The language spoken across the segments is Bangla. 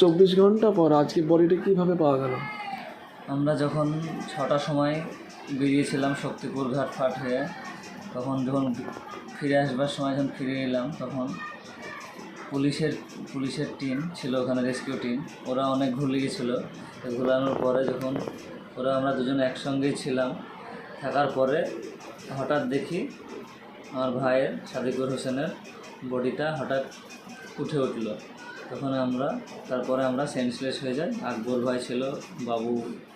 চব্বিশ ঘণ্টা পর আজকে বডিটা কীভাবে পাওয়া গেল? আমরা যখন ছটার সময় বেরিয়েছিলাম শক্তিপুর ঘাট ফাট হয়ে, তখন যখন ফিরে আসবার সময় যখন ফিরে এলাম, তখন পুলিশের পুলিশের টিম ছিল ওখানে রেস্কিউ টিম ওরা অনেক ঘুরে গেছিল ঘোরানোর পরে যখন ওরা আমরা দুজন একসঙ্গেই ছিলাম, থাকার পরে হঠাৎ দেখি আমার ভাইয়ের সাদিকুর হোসেনের বডিটা হঠাৎ উঠে উঠল। তখন আমরা, তারপরে আমরা সেন্সলেস হয়ে যাই। আকবর ভাই ছিল, বাবু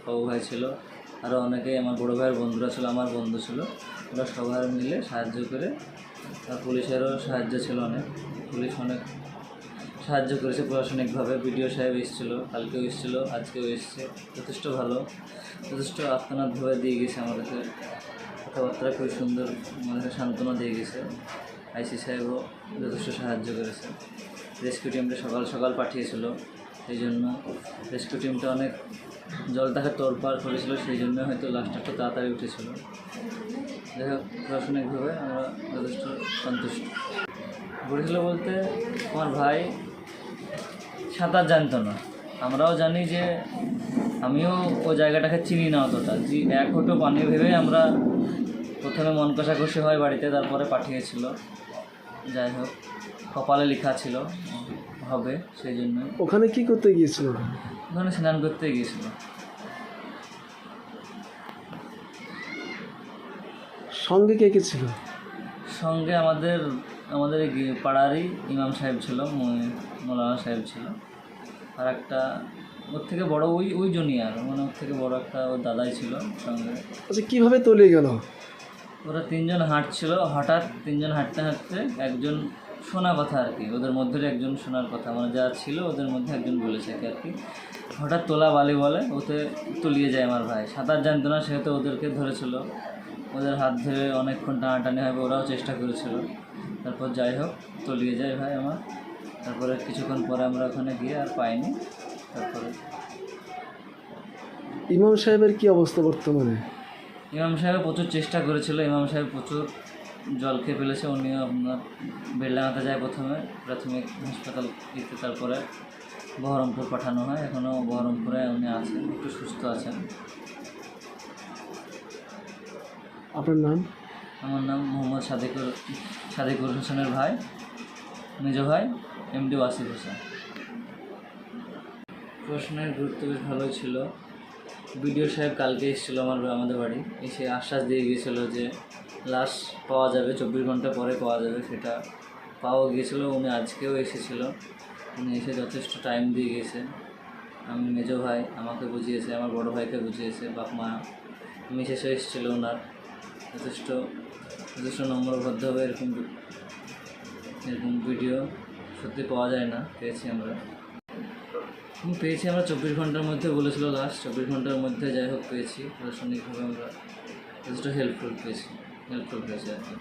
বাবু ভাই ছিল আরও অনেকেই আমার বড়ো ভাইয়ের বন্ধুরা ছিল, আমার বন্ধু ছিল। ওরা সবাই মিলে সাহায্য করে, আর পুলিশেরও সাহায্য ছিল অনেক। পুলিশ অনেক সাহায্য করেছে প্রশাসনিকভাবে। বিডিও সাহেব এসেছিল, কালকেও এসেছিল, আজকেও এসছে। যথেষ্ট ভালো। যথেষ্ট আত্মনাথভাবে দিয়ে গেছে আমাদেরকে। কথাবার্তা খুব সুন্দর, আমাদেরকে সান্ত্বনা দিয়ে গেছে। আইসি সাহেবও যথেষ্ট সাহায্য করেছে। রেস্কিউ টিমটা সকাল সকাল পাঠিয়েছিল, সেই জন্য রেস্কিউ টিমটা অনেক জল তাকে তোড়পাড় করেছিল, সেই জন্য হয়তো লাস্টটা একটু তাড়াতাড়ি উঠেছিল। যাই হোক প্রশাসনিকভাবে আমরা যথেষ্ট সন্তুষ্ট। ঘুরেছিল বলতে আমার ভাই সাঁতার জানতো না। আমরাও জানি যে আমিও ওই জায়গাটাকে চিনি না অতটা। যে এক ফোটো পানি ভেবে আমরা প্রথমে মন কষাকষি হয় বাড়িতে, তারপরে পাঠিয়েছিল। যাই হোক কপালে লেখা ছিল হবে সেই জন্য ওখানে কি করতে গিয়েছিল? ওখানে স্নান করতে গিয়েছিল। সঙ্গে কে কে ছিল? সঙ্গে আমাদের আমাদের পাড়ারই ইমাম সাহেব ছিল মৌলানা সাহেব ছিল। আর একটা ওর থেকে বড় ওই ওই জুনিয়র মানে ওর থেকে বড় একটা ওর দাদাই ছিল সঙ্গে। আচ্ছা কীভাবে তলিয়ে গেল? ওরা তিনজন হাঁটছিল, হঠাৎ তিনজন হাঁটতে হাঁটতে একজন শোনা কথা আর কি, ওদের মধ্যে একজন শোনার কথা মানে যা ছিল ওদের মধ্যে একজন বলেছে আর কি হঠাৎ তোলা বালি বলে, ওতে তলিয়ে যায় আমার ভাই। সাঁতার জানতো না সেহেতু ওদেরকে ধরেছিল। ওদের হাত ধরে অনেকক্ষণ টানাটানি হবে ওরাও চেষ্টা করেছিল। তারপর যাই হোক, তলিয়ে যায় ভাই আমার। তারপরে কিছুক্ষণ পরে আমরা ওখানে গিয়ে আর পাইনি। তারপরে ইমাম সাহেবের কি অবস্থা বর্তমানে? ইমাম সাহেব প্রচুর চেষ্টা করেছিল ইমাম সাহেব প্রচুর জল খেয়ে ফেলেছে উনিও আপনার বেলডাঙাতে যায় প্রথমে প্রাথমিক হাসপাতাল দিতে তারপরে বহরমপুর পাঠানো হয় এখনও বহরমপুরে উনি আছেন একটু সুস্থ আছেন। আপনার নাম? আমার নাম মোহাম্মদ সাদিকুর সাদেকুর হোসেনের ভাই মেজ ভাই এমডি ওয়াসিফ হোসেন। প্রশ্নের গুরুত্ব বেশ ভালোই ছিল। বিডিও সাহেব কালকে এসেছিল আমার, আমাদের বাড়ি। এসে আশ্বাস দিয়ে গিয়েছিল যে, লাশ পাওয়া যাবে, চব্বিশ ঘণ্টা পরে পাওয়া যাবে, সেটা পাওয়া গিয়েছিল, উনি আজকেও এসেছিল। উনি এসে যথেষ্ট টাইম দিয়ে গেছে। আমি, মেজো ভাই আমাকে বুঝিয়েছে, আমার বড় ভাইকে বুঝিয়েছে, বাপ, মা, আমি মিসেসও এসেছিল ওনার। যথেষ্ট যথেষ্ট নম্রবদ্ধভাবে এরকম এরকম ভিডিও সত্যি পাওয়া যায় না, পেয়েছি আমরা। পেয়েছি আমরা চব্বিশ ঘণ্টার মধ্যে বলেছিল লাস্ট চব্বিশ ঘণ্টার মধ্যে যাই হোক পেয়েছি। প্রশাসনিকভাবে আমরা যথেষ্ট হেল্পফুল পেয়েছি হেল্পফুল পেয়েছি আর কি।